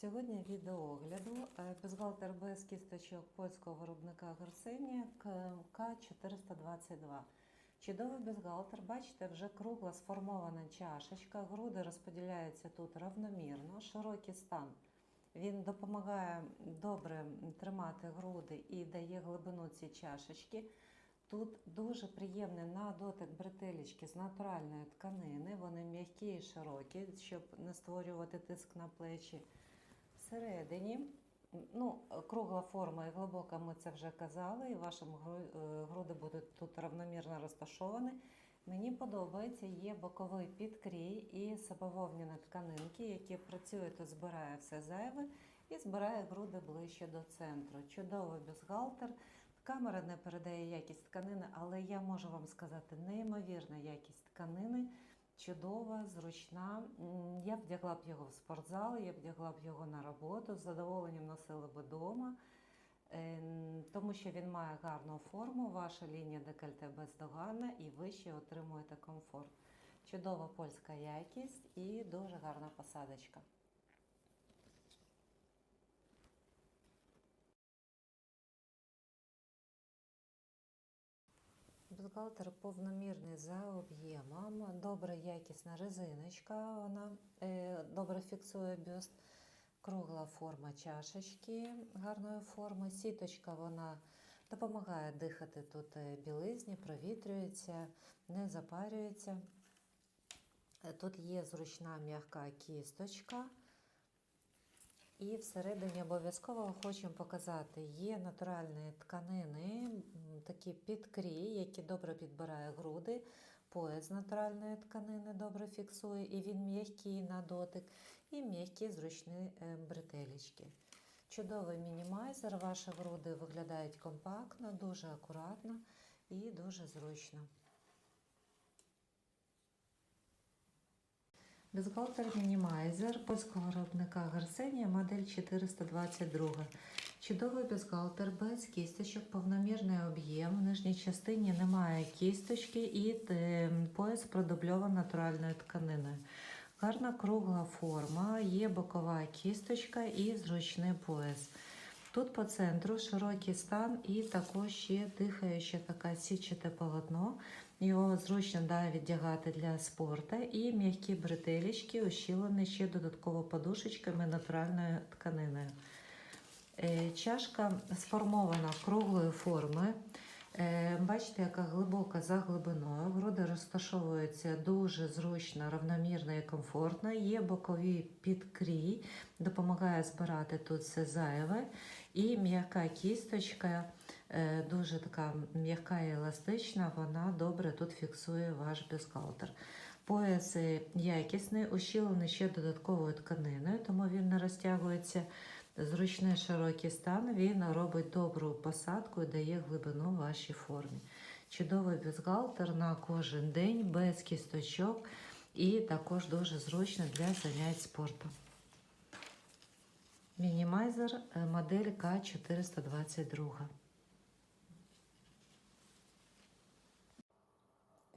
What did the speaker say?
Сьогодні відеоогляду е, бюстгальтер без кісточок польського виробника Гарсенія К422. Чудовий бюстгальтер, бачите, вже кругла сформована чашечка, груди розподіляються тут равномірно, широкий стан. Він допомагає добре тримати груди і дає глибину цій чашечки. Тут дуже приємний на дотик бретелечки з натуральної тканини. Вони м'які і широкі, щоб не створювати тиск на плечі. Всередині, ну, кругла форма і глибока, ми це вже казали, і ваші е, груди будуть тут равномірно розташовані. Мені подобається, є боковий підкрій і сабововняні тканинки, які працюють, то збирає все зайве і збирає груди ближче до центру. Чудовий бюстгальтер. Камера не передає якість тканини, але я можу вам сказати, неймовірна якість тканини, чудова, зручна. Я б вдягла б його в спортзал, я б вдягла б його на роботу, з задоволенням носила б вдома, Е, тому що він має гарну форму, ваша лінія декольте бездоганна і ви ще отримуєте комфорт. Чудова польська якість і дуже гарна посадочка. Бюстгальтер повномірний за об'ємом, добре якісна резиночка, вона е, добре фіксує бюст, кругла форма чашечки гарної форми, сіточка вона допомагає дихати тут е, білизні, провітрюється, не запарюється. Е, Тут є зручна м'яка кісточка. І всередині обов'язково хочемо показати, є натуральні тканини, такі підкрій, які добре підбирає груди, пояс натуральної тканини добре фіксує, і він м'який на дотик, і м'які зручні е, бретелечки. Чудовий мінімайзер, ваші груди виглядають компактно, дуже акуратно і дуже зручно. Бюстгальтер мінімайзер польського виробника Гарсенія модель 422. Чудовий бюстгальтер без кісточок, повномірний об'єм. В нижній частині немає кісточки і пояс продубльований натуральною тканиною. Гарна кругла форма, є бокова кісточка і зручний пояс. Тут по центру широкий стан і також ще дихаюче таке січете полотно. Його зручно да, віддягати для спорту. І м'які бретелічки ущілені ще додатково подушечками натуральною тканиною. Е, Чашка сформована круглої форми. Е, Бачите, яка глибока за глибиною. Груди розташовуються дуже зручно, равномірно і комфортно. Є бокові підкрій, допомагає збирати тут все зайве. І м'яка кісточка, е, дуже така м'яка і еластична, вона добре тут фіксує ваш бюстгальтер. Пояс якісний, ущілений ще додатковою тканиною, тому він не розтягується. Зручний широкий стан, він робить добру посадку і дає глибину вашій формі. Чудовий бюстгальтер на кожен день, без кісточок і також дуже зручно для занять спортом. Мінімайзер е, модель К422.